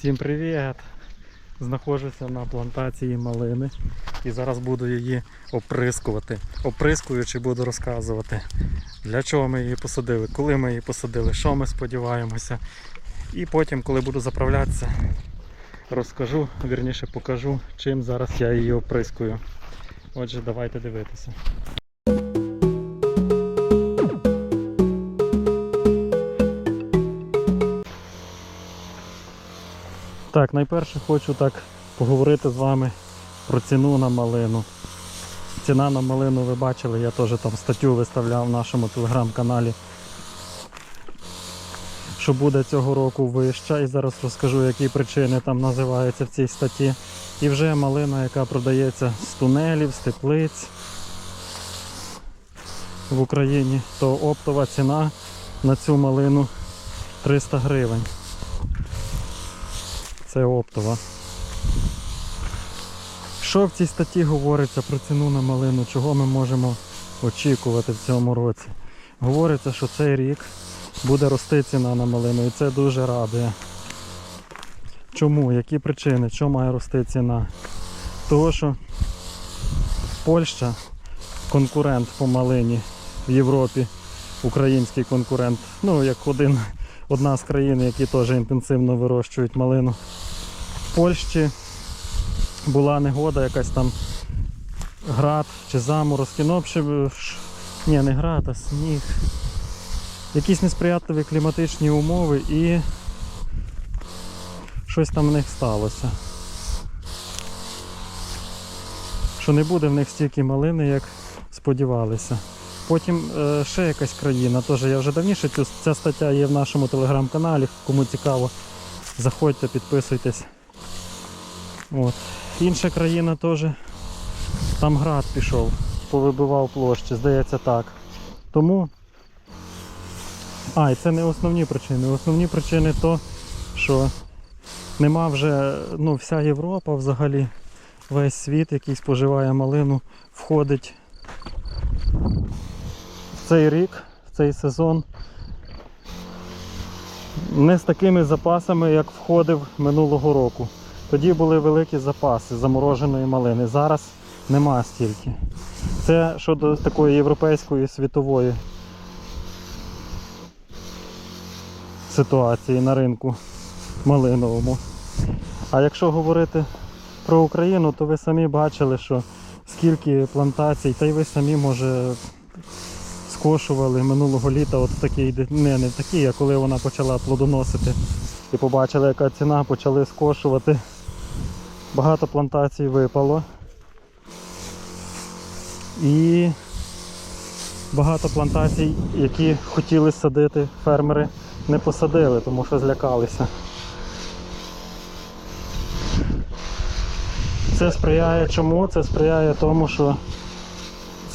Всім привіт! Знаходжуся на плантації малини і зараз буду її оприскувати. Оприскуючи буду розказувати, для чого ми її посадили, коли ми її посадили, що ми сподіваємося. І потім, коли буду заправлятися, розкажу, вірніше покажу, чим зараз я її оприскую. Отже, давайте дивитися. Так, найперше хочу так поговорити з вами про ціну на малину. Ціна на малину ви бачили, я теж там статтю виставляв в нашому телеграм-каналі, що буде цього року вища. І зараз розкажу, які причини там називаються в цій статті. І вже малина, яка продається з тунелів, з теплиць в Україні, то оптова ціна на цю малину 300 гривень. Це оптова. Що в цій статті говориться про ціну на малину? Чого ми можемо очікувати в цьому році? Говориться, що цей рік буде рости ціна на малину і це дуже радує. Чому? Які причини? Чому має рости ціна? Того, що Польща конкурент по малині в Європі, український конкурент, ну як один, одна з країн, які теж інтенсивно вирощують малину. В Польщі була негода, якась там град чи заморозки. Ну, взагалі, ні, не град, а сніг. Якісь несприятливі кліматичні умови і щось там в них сталося. Що не буде в них стільки малини, як сподівалися. Потім е, ще якась країна, теж я вже давніше цю, ця стаття є в нашому телеграм-каналі, кому цікаво, заходьте, підписуйтесь. От. Інша країна теж, там град пішов, повибивав площі, здається так. Тому. А, і це не основні причини. Основні причини то, що нема вже, ну, вся Європа взагалі, весь світ, який споживає малину, входить цей рік, цей сезон. Не з такими запасами, як входив минулого року. Тоді були великі запаси замороженої малини. Зараз нема стільки. Це щодо такої європейської світової ситуації на ринку малиновому. А якщо говорити про Україну, то ви самі бачили, що скільки плантацій, та й ви самі може скошували минулого літа от такий, не, не такий, а коли вона почала плодоносити і побачили, яка ціна, почали скошувати. Багато плантацій випало. І багато плантацій, які хотіли садити фермери, не посадили, тому що злякалися. Це сприяє чому? Це сприяє тому, що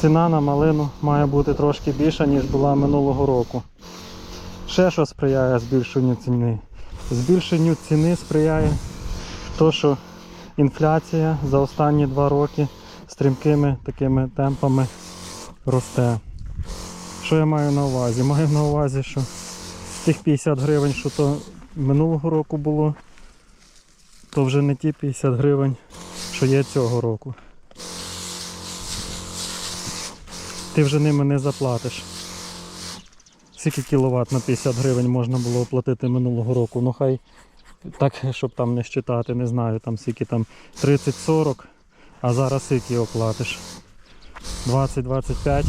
ціна на малину має бути трошки більша, ніж була минулого року. Ще що сприяє збільшенню ціни? Збільшенню ціни сприяє то, що інфляція за останні два роки стрімкими такими темпами росте. Що я маю на увазі? Маю на увазі, що тих 50 гривень, що то минулого року було, то вже не ті 50 гривень, що є цього року. Ти вже ними не заплатиш. Скільки кіловат на 50 гривень можна було оплатити минулого року? Ну хай так, щоб там не щитати, не знаю, там скільки там 30-40, а зараз скільки оплатиш? 20-25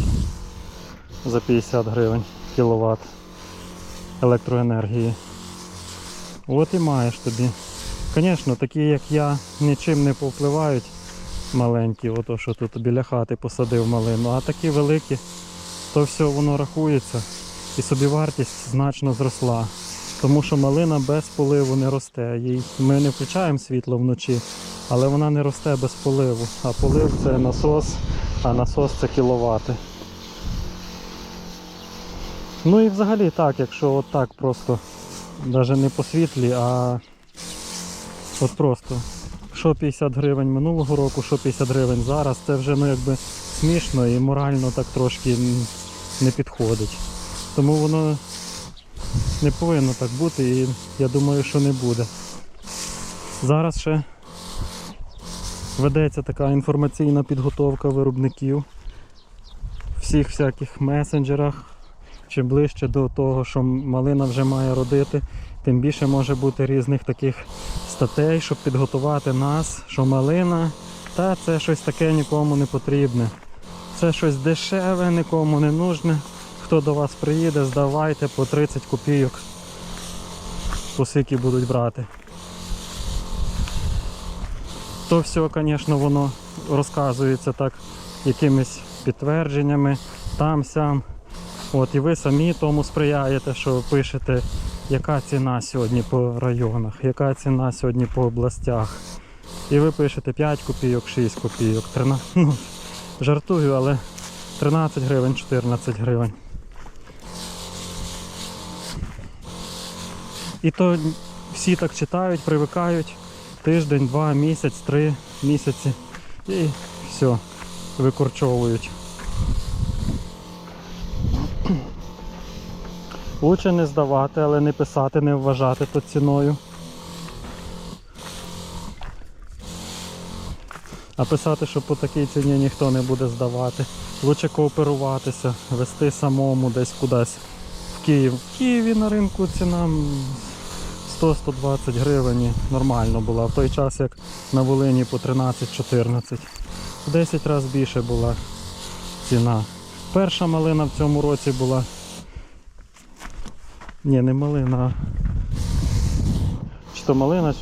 за 50 гривень кіловат електроенергії. От і маєш тобі. Звісно, такі як я нічим не повпливають маленькі, ото що тут біля хати посадив малину, а такі великі, то все воно рахується і собівартість значно зросла. Тому що малина без поливу не росте. Їй ми не включаємо світло вночі, але вона не росте без поливу. А полив це насос, а насос це кіловати. Ну і взагалі так, якщо от так просто, навіть не по світлі, а от просто що 50 гривень минулого року, що 50 гривень зараз, це вже ну якби смішно і морально так трошки не підходить. Тому воно не повинно так бути і я думаю, що не буде. Зараз ще ведеться така інформаційна підготовка виробників всіх всяких месенджерах. Чим ближче до того, що малина вже має родити, тим більше може бути різних таких статей, щоб підготувати нас, що малина, та це щось таке нікому не потрібне. Це щось дешеве, нікому не нужне. Хто до вас приїде, здавайте по 30 копійок. По скільки будуть брати. То все, звісно, воно розказується так якимись підтвердженнями, там сям. От і ви самі тому сприяєте, що пишете, яка ціна сьогодні по районах, яка ціна сьогодні по областях. І ви пишете 5 копійок, 6 копійок, 13, ну, жартую, але 13 гривень, 14 гривень. І то всі так читають, привикають тиждень, два, місяць, три місяці і все, викорчовують. Лучше не здавати, але не писати, не вважати то ціною. А писати, що по такій ціні ніхто не буде здавати. Лучше кооперуватися, вести самому десь кудись в Київ. В Києві на ринку ціна 100-120 гривень нормально була. В той час як на Волині по 13-14. В 10 разів більше була ціна. Перша малина в цьому році була. Ні, не малина. Чи то малина?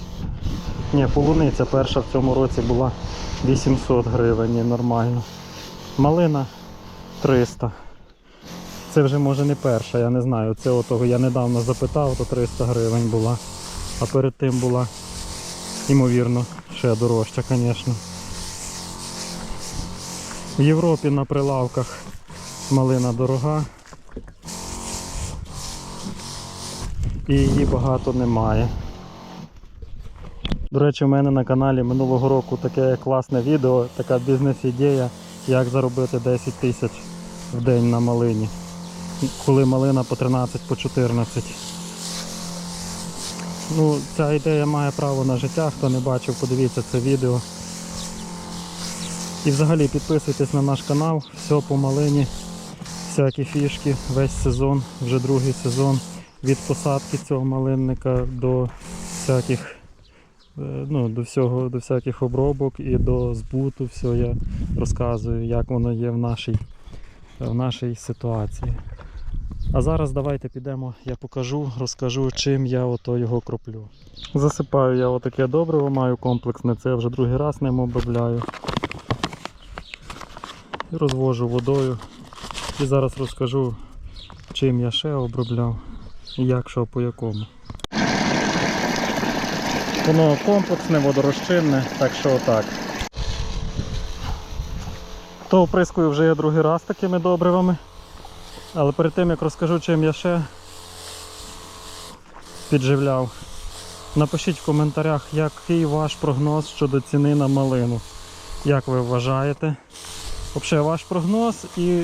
Ні, полуниця перша в цьому році була 800 гривень, нормально. Малина 300. Це вже може не перша, я не знаю. Це отого я недавно запитав, то 300 гривень була. А перед тим була, ймовірно, ще дорожча, звісно. В Європі на прилавках малина дорога. І її багато немає. До речі, у мене на каналі минулого року таке класне відео, така бізнес-ідея, як заробити 10 тисяч в день на малині. Коли малина по 13, по 14. Ну, ця ідея має право на життя. Хто не бачив, подивіться це відео. І взагалі підписуйтесь на наш канал, все по малині, всякі фішки, весь сезон, вже другий сезон. Від посадки цього малинника до всяких е, ну, до всього, до всяких обробок і до збуту, все я розказую, як воно є в нашій, в нашій ситуації. А зараз давайте підемо, я покажу, розкажу, чим я ото його кроплю. Засипаю я отаке добриво, маю комплексне, це я вже другий раз ним обробляю. І розвожу водою. І зараз розкажу, чим я ще обробляв як що по якому. Воно комплексне, водорозчинне, так що отак. То оприскую вже я другий раз такими добривами. Але перед тим як розкажу, чим я ще підживляв, напишіть в коментарях, який ваш прогноз щодо ціни на малину. Як ви вважаєте? Взагалі ваш прогноз і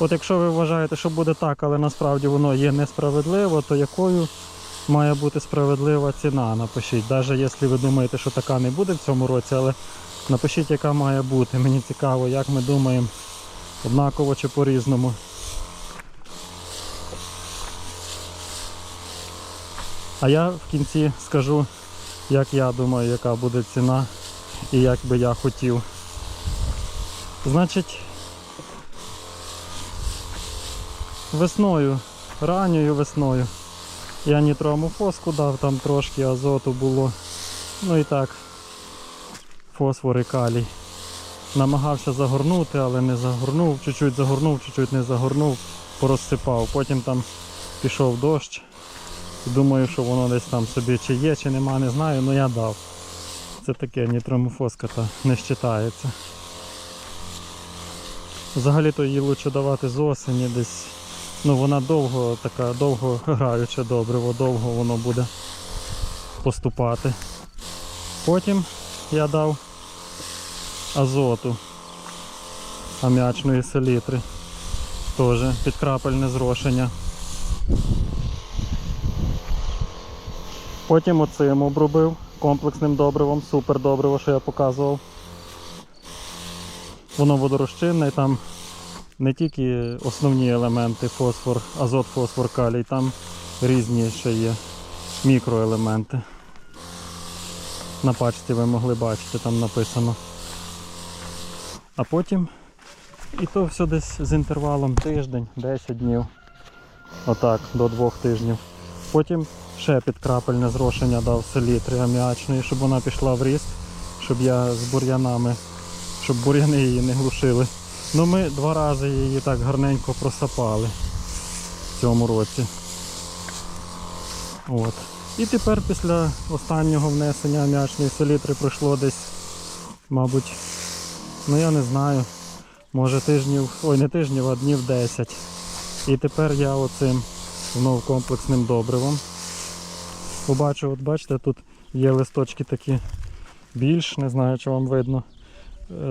от якщо ви вважаєте, що буде так, але насправді воно є несправедливо, то якою має бути справедлива ціна? Напишіть. Навіть якщо ви думаєте, що така не буде в цьому році, але напишіть, яка має бути. Мені цікаво, як ми думаємо, однаково чи по-різному. А я в кінці скажу, як я думаю, яка буде ціна і як би я хотів. Значить, весною, ранньою весною я нітроамофоску дав, там трошки азоту було. Ну і так, фосфор і калій. Намагався загорнути, але не загорнув, чуть-чуть загорнув, чуть-чуть не загорнув, порозсипав. Потім там пішов дощ. Думаю, що воно десь там собі чи є, чи нема, не знаю, але я дав. Це таке нітромофоска та не вважається. Взагалі-то її краще давати з осені десь. Ну вона довго така, довго граюче добриво, довго воно буде поступати. Потім я дав азоту аміачної селітри. Теж підкрапельне зрошення. Потім оцим обробив комплексним добривом, супер добриво, що я показував. Воно водорозчинне там не тільки основні елементи фосфор, азот, фосфор, калій, там різні ще є мікроелементи. На пачці ви могли бачити, там написано. А потім і то все десь з інтервалом тиждень, 10 днів. Отак, до двох тижнів. Потім ще підкрапельне зрошення дав селітри аміачної, щоб вона пішла в ріст, щоб я з бур'янами, щоб бур'яни її не глушили. Ну ми два рази її так гарненько просапали в цьому році. От. І тепер після останнього внесення аміачної селітри пройшло десь, мабуть, ну я не знаю, може тижнів, ой, не тижнів, а днів 10. І тепер я оцим знов комплексним добривом. Побачив, от бачите, тут є листочки такі більш, не знаю, чи вам видно,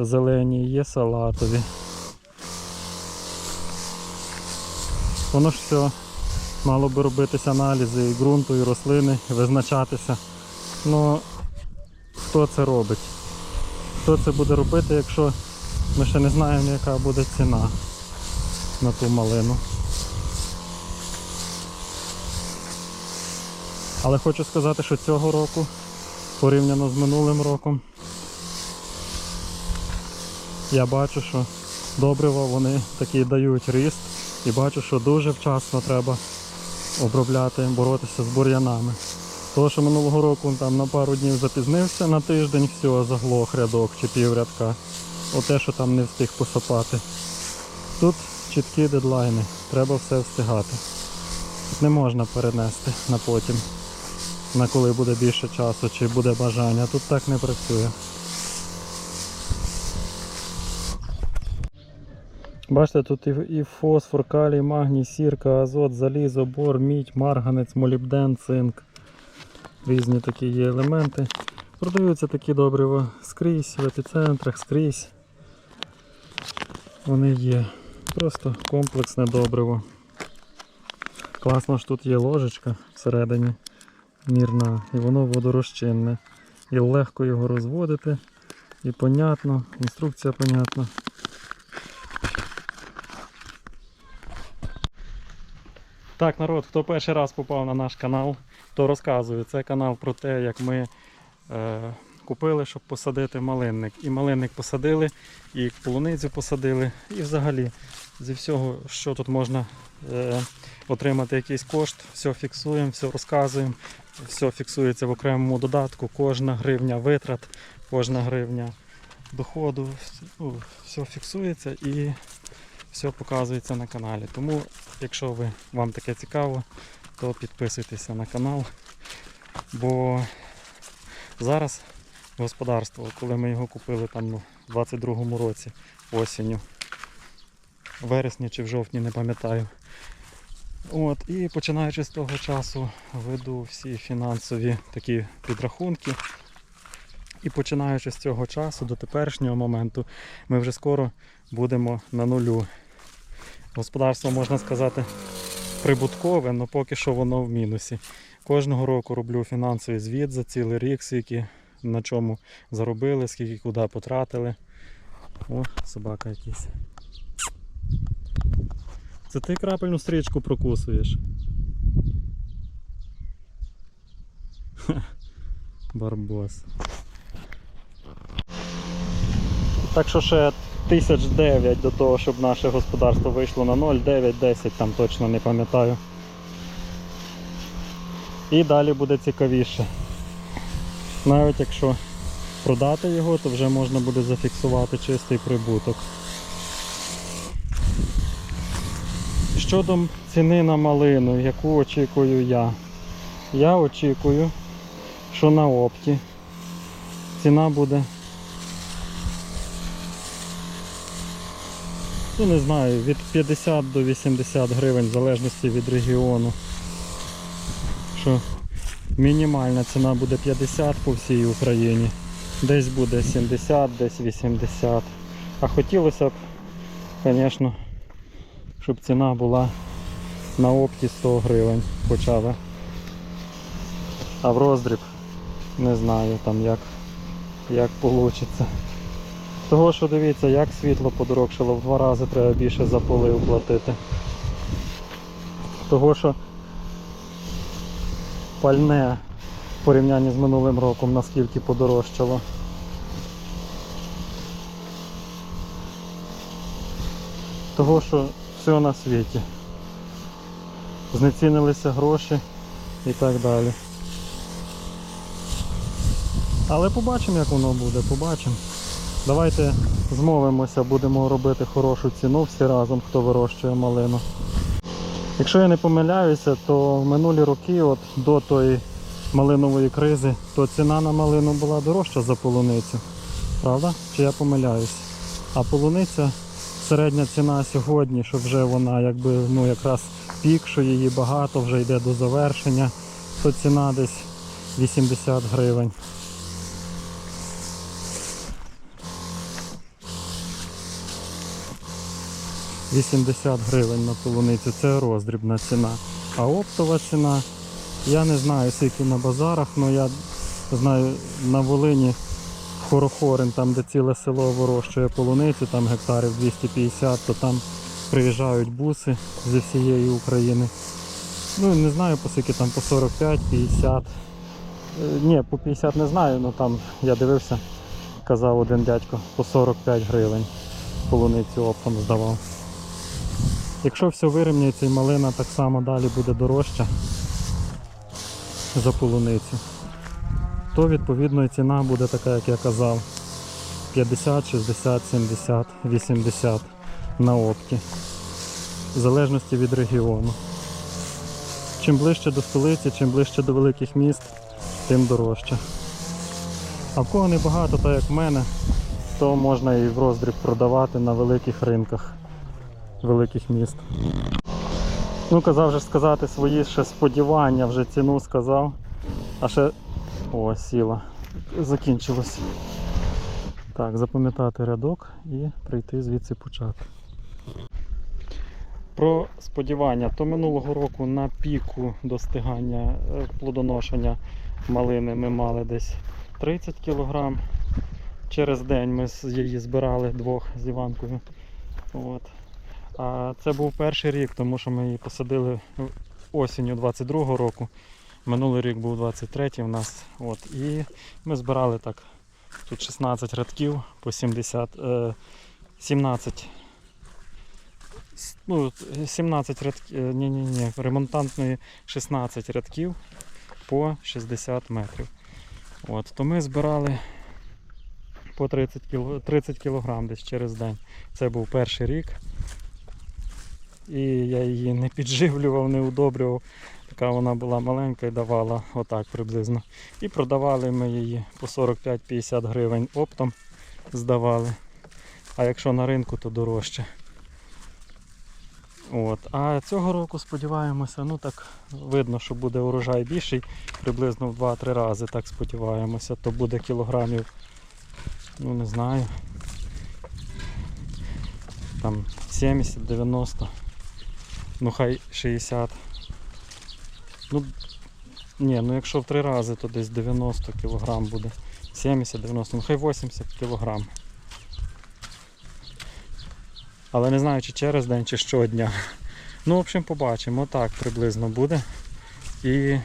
зелені, є салатові. Воно ж все мало би робитися аналізи і ґрунту, і рослини, і визначатися. Ну хто це робить? Хто це буде робити, якщо ми ще не знаємо, яка буде ціна на ту малину. Але хочу сказати, що цього року, порівняно з минулим роком, я бачу, що добрива вони такі дають ріст і бачу, що дуже вчасно треба обробляти, боротися з бур'янами. Того, що минулого року там на пару днів запізнився на тиждень, все, заглох рядок чи піврядка. Оте, що там не встиг посапати. Тут чіткі дедлайни, треба все встигати. Тут не можна перенести на потім, на коли буде більше часу чи буде бажання. Тут так не працює. Бачите, тут і, фосфор, калій, магній, сірка, азот, залізо, бор, мідь, марганець, молібден, цинк. Різні такі є елементи. Продаються такі добрива скрізь, в епіцентрах, скрізь. Вони є. Просто комплексне добриво. Класно ж тут є ложечка всередині мірна, і воно водорозчинне. І легко його розводити. І понятно, інструкція понятна. Так, народ, хто перший раз попав на наш канал, то розказую. Це канал про те, як ми е, купили, щоб посадити малинник. І малинник посадили, і полуницю посадили, і взагалі зі всього, що тут можна е, отримати якийсь кошт, все фіксуємо, все розказуємо, все фіксується в окремому додатку, кожна гривня витрат, кожна гривня доходу, ну, все фіксується і все показується на каналі. Тому, якщо ви, вам таке цікаво, то підписуйтеся на канал. Бо зараз господарство, коли ми його купили там ну, в 22-му році осінню, в вересні чи в жовтні, не пам'ятаю. От, і починаючи з того часу веду всі фінансові такі підрахунки. І починаючи з цього часу до теперішнього моменту, ми вже скоро будемо на нулю. Господарство, можна сказати, прибуткове, але поки що воно в мінусі. Кожного року роблю фінансовий звіт за цілий рік, скільки на чому заробили, скільки куди потратили. О, собака якийсь. Це ти крапельну стрічку прокусуєш. Барбос. Так що ще тисяч дев'ять до того, щоб наше господарство вийшло на 0, 9, 10, там точно не пам'ятаю. І далі буде цікавіше. Навіть якщо продати його, то вже можна буде зафіксувати чистий прибуток. Щодо ціни на малину, яку очікую я. Я очікую, що на опті ціна буде ну не знаю, від 50 до 80 гривень в залежності від регіону. Що мінімальна ціна буде 50 по всій Україні. Десь буде 70, десь 80. А хотілося б, звісно, щоб ціна була на опті 100 гривень хоча б. А в роздріб Не знаю там як, як вийде. Того, що дивіться, як світло подорожчало, в два рази треба більше за полив платити. Того, що пальне в порівнянні з минулим роком наскільки подорожчало. Того, що все на світі. Знецінилися гроші і так далі. Але побачимо, як воно буде, побачимо. Давайте змовимося, будемо робити хорошу ціну всі разом, хто вирощує малину. Якщо я не помиляюся, то в минулі роки, от до тої малинової кризи, то ціна на малину була дорожча за полуницю. Правда? Чи я помиляюсь? А полуниця, середня ціна сьогодні, що вже вона якби ну якраз пік, що її багато, вже йде до завершення, то ціна десь 80 гривень. – 80 гривень на полуницю це роздрібна ціна. А оптова ціна, я не знаю скільки на базарах, але я знаю на Волині Хорохорин, там де ціле село вирощує полуницю, там гектарів 250, то там приїжджають буси зі всієї України. Ну не знаю по скільки там по 45, 50. Е, Ні, по 50 не знаю, але там я дивився, казав один дядько, по 45 гривень полуницю оптом здавав. Якщо все вирівняється і малина так само далі буде дорожча за полуницю, то відповідно і ціна буде така, як я казав, 50, 60, 70, 80 на опті. В залежності від регіону. Чим ближче до столиці, чим ближче до великих міст, тим дорожче. А в кого небагато, так як в мене, то можна і в роздріб продавати на великих ринках великих міст. Ну, казав же сказати свої ще сподівання, вже ціну сказав. А ще... О, сіла. Закінчилось. Так, запам'ятати рядок і прийти звідси почати. Про сподівання. То минулого року на піку достигання е, плодоношення малини ми мали десь 30 кг. Через день ми її збирали двох з Іванкою. От. А це був перший рік, тому що ми її посадили осінню 22-го року. Минулий рік був 23-й у нас. От. І ми збирали так. Тут 16 рядків по 70, е, 17. Ну, 17 рядків, ні, ні, ні, ремонтантної 16 рядків по 60 метрів. От, то ми збирали по 30 кг, 30 кг десь через день. Це був перший рік. І я її не підживлював, не удобрював. Така вона була маленька і давала отак приблизно. І продавали ми її по 45-50 гривень оптом здавали. А якщо на ринку, то дорожче. От. А цього року сподіваємося, ну так видно, що буде урожай більший, приблизно в 2-3 рази, так сподіваємося, то буде кілограмів, ну не знаю, там 70-90, ну хай 60. Ну, ні, ну якщо в 3 рази, то десь 90 кілограм буде. 70-90, ну хай 80 кілограм. Але не знаю, чи через день, чи щодня. Ну, в общем, побачимо. Так приблизно буде. І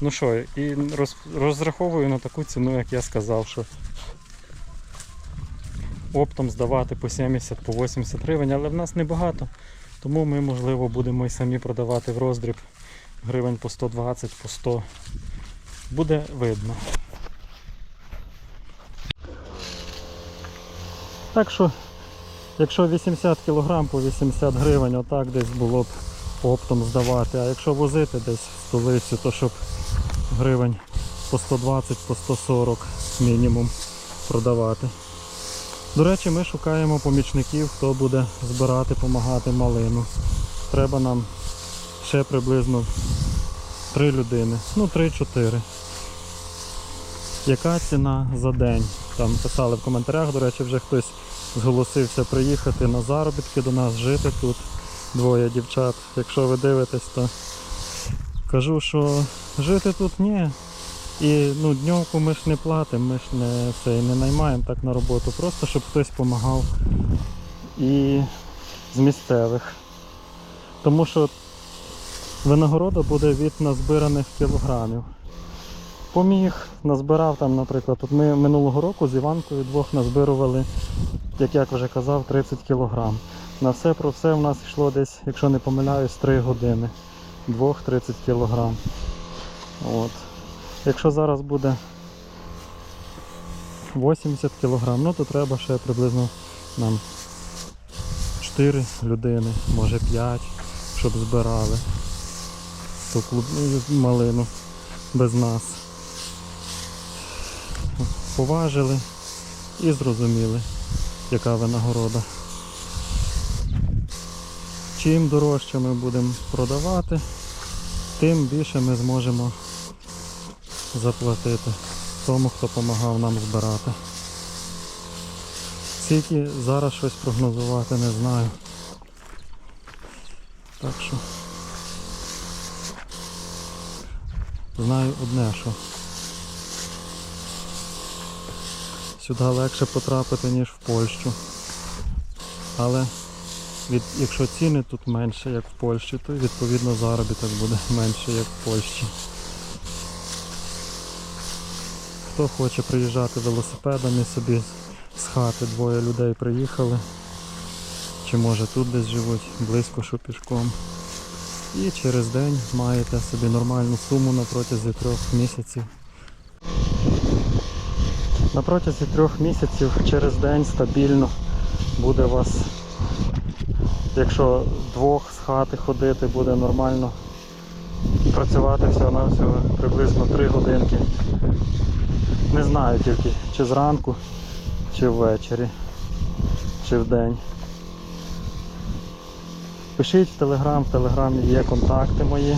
ну що, і роз, розраховую на таку ціну, як я сказав, що оптом здавати по 70, по 80 гривень, але в нас небагато. Тому ми, можливо, будемо і самі продавати в роздріб гривень по 120, по 100. Буде видно. Так що Якщо 80 кг по 80 гривень, отак десь було б оптом здавати. А якщо возити десь в столицю, то щоб гривень по 120, по 140 мінімум продавати. До речі, ми шукаємо помічників, хто буде збирати, допомагати малину. Треба нам ще приблизно 3 людини. Ну 3-4. Яка ціна за день? Там писали в коментарях, до речі, вже хтось зголосився приїхати на заробітки до нас, жити тут. Двоє дівчат. Якщо ви дивитесь, то кажу, що жити тут ні. І ну, дньовку ми ж не платимо, ми ж не, це, не наймаємо так на роботу, просто щоб хтось допомагав і з місцевих. Тому що винагорода буде від назбираних кілограмів. Поміг, назбирав там, наприклад, от ми минулого року з Іванкою двох назбирували, як я вже казав, 30 кілограм. На все про все в нас йшло десь, якщо не помиляюсь, 3 години. Двох 30 кілограм. От. Якщо зараз буде 80 кілограм, ну то треба ще приблизно нам 4 людини, може 5, щоб збирали ту клубню малину без нас. Поважили і зрозуміли, яка винагорода. Чим дорожче ми будемо продавати, тим більше ми зможемо заплатити тому, хто допомагав нам збирати. Скільки зараз щось прогнозувати не знаю. Так що знаю одне, що сюди легше потрапити, ніж в Польщу. Але від, якщо ціни тут менше, як в Польщі, то відповідно заробіток буде менше, як в Польщі. Хто хоче приїжджати велосипедами собі з хати, двоє людей приїхали. Чи може тут десь живуть, близько що пішком. І через день маєте собі нормальну суму на протязі трьох місяців. На протязі трьох місяців через день стабільно буде вас, якщо двох з хати ходити, буде нормально працювати всього на всього приблизно 3 годинки. Не знаю тільки, чи зранку, чи ввечері, чи вдень. Пишіть в Телеграм, в Телеграмі є контакти мої.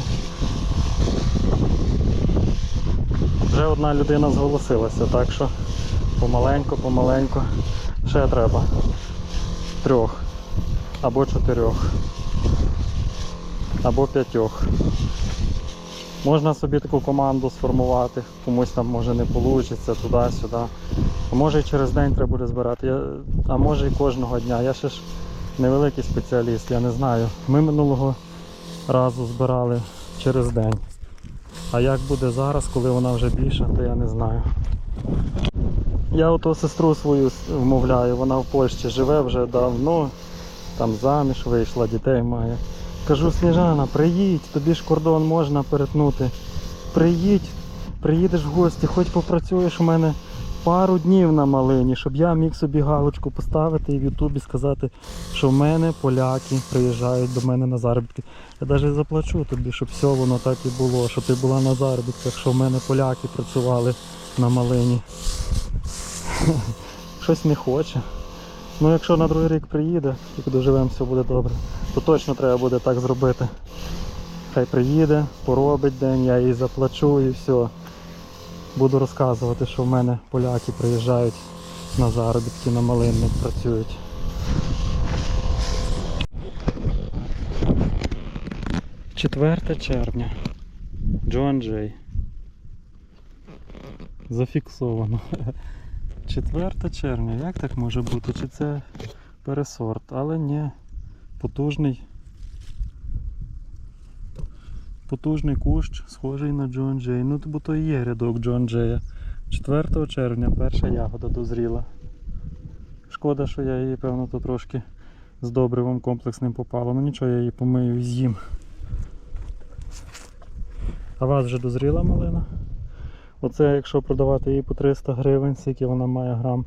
Вже одна людина зголосилася, так що помаленьку, помаленьку. Ще треба трьох або чотирьох, або п'ятьох. Можна собі таку команду сформувати, комусь там може не вийде, туди-сюди. А може і через день треба буде збирати, а може і кожного дня. Я ще ж невеликий спеціаліст, я не знаю. Ми минулого разу збирали через день. А як буде зараз, коли вона вже більша, то я не знаю. Я ото сестру свою вмовляю, вона в Польщі живе вже давно, там заміж вийшла, дітей має. Кажу, Сніжана, приїдь, тобі ж кордон можна перетнути. Приїдь, приїдеш в гості, хоч попрацюєш у мене пару днів на малині, щоб я міг собі галочку поставити і в Ютубі сказати, що в мене поляки приїжджають до мене на заробітки. Я навіть заплачу тобі, щоб все воно так і було, щоб ти була на заробітках, що в мене поляки працювали на малині. Щось не хоче. Ну якщо на другий рік приїде, тільки доживемо, все буде добре, то точно треба буде так зробити. Хай приїде, поробить день, я їй заплачу і все. Буду розказувати, що в мене поляки приїжджають на заробітки, на малинник працюють. Четверте червня. Джоан Джей. Зафіксовано. 4 червня, як так може бути? Чи це пересорт? Але ні. Потужний. Потужний кущ, схожий на Джон Джей. Ну, бо то і є рядок Джон Джея. 4 червня перша ягода дозріла. Шкода, що я її, певно, то трошки з добривом комплексним попала. Ну нічого, я її помию і з'їм. А вас вже дозріла малина? Оце якщо продавати її по 300 гривень, скільки вона має грам,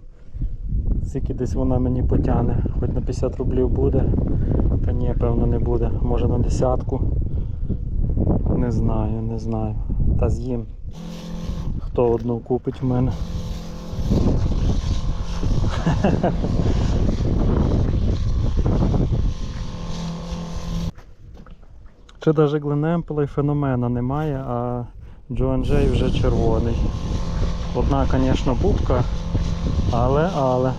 скільки десь вона мені потягне, хоч на 50 рублів буде, та ні, певно не буде. Може на десятку. Не знаю, не знаю. Та з'їм. Хто одну купить в мене. Чи навіть Гленемпела і феномена немає, а Джоан Джей вже червоний. Одна, звісно, бубка, але, але.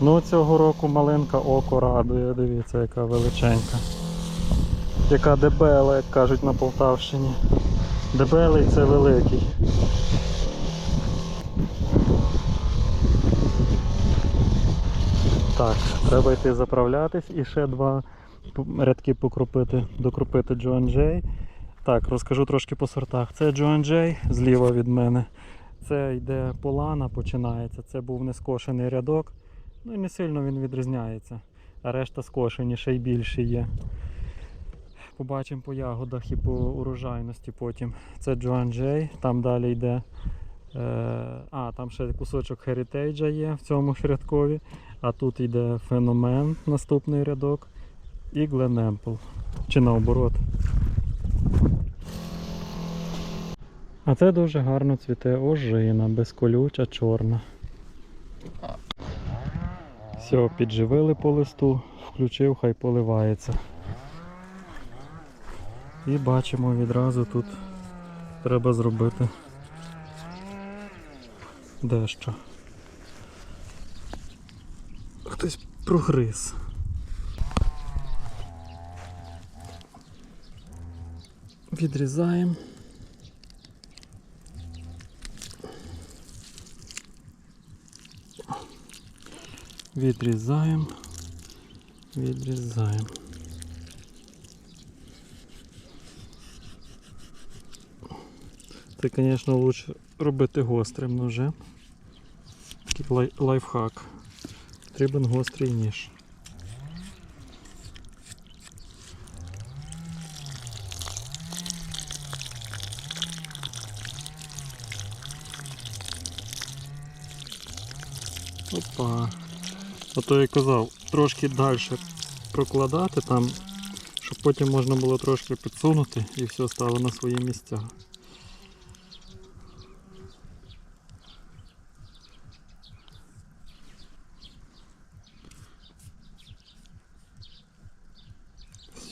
Ну, цього року малинка око радує, дивіться, яка величенька. Яка дебела, як кажуть на Полтавщині. Дебелий це великий. Так, треба йти заправлятись і ще два рядки покропити, докропити Джоан Джей. Так, розкажу трошки по сортах. Це Джоан Джей зліва від мене. Це йде полана, починається. Це був нескошений рядок. Ну і не сильно він відрізняється. А решта скошені, ще й більші є. Побачимо по ягодах і по урожайності потім. Це Джоан Джей, там далі йде. Е, а, там ще кусочок Heritage є в цьому рядкові. А тут йде феномен, наступний рядок. І Гленемпл. Чи наоборот. А це дуже гарно цвіте ожина, безколюча, чорна. Все, підживили по листу, включив, хай поливається. І бачимо відразу тут треба зробити дещо. Хтось прогриз. Відрізаємо. Відрізаємо. Відрізаємо. Це, звісно, лучше робити гострим ножем. Такий лай- лайфхак. Потрібен гострий ніж. Опа. Ото я казав, трошки далі прокладати там, щоб потім можна було трошки підсунути і все стало на свої місця.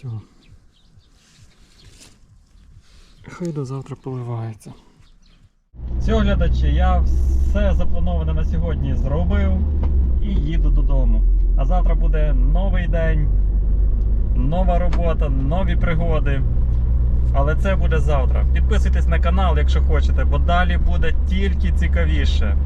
Все. Хай до завтра поливається. Всього глядачі, я все заплановане на сьогодні зробив і їду додому. А завтра буде новий день, нова робота, нові пригоди. Але це буде завтра. Підписуйтесь на канал, якщо хочете, бо далі буде тільки цікавіше.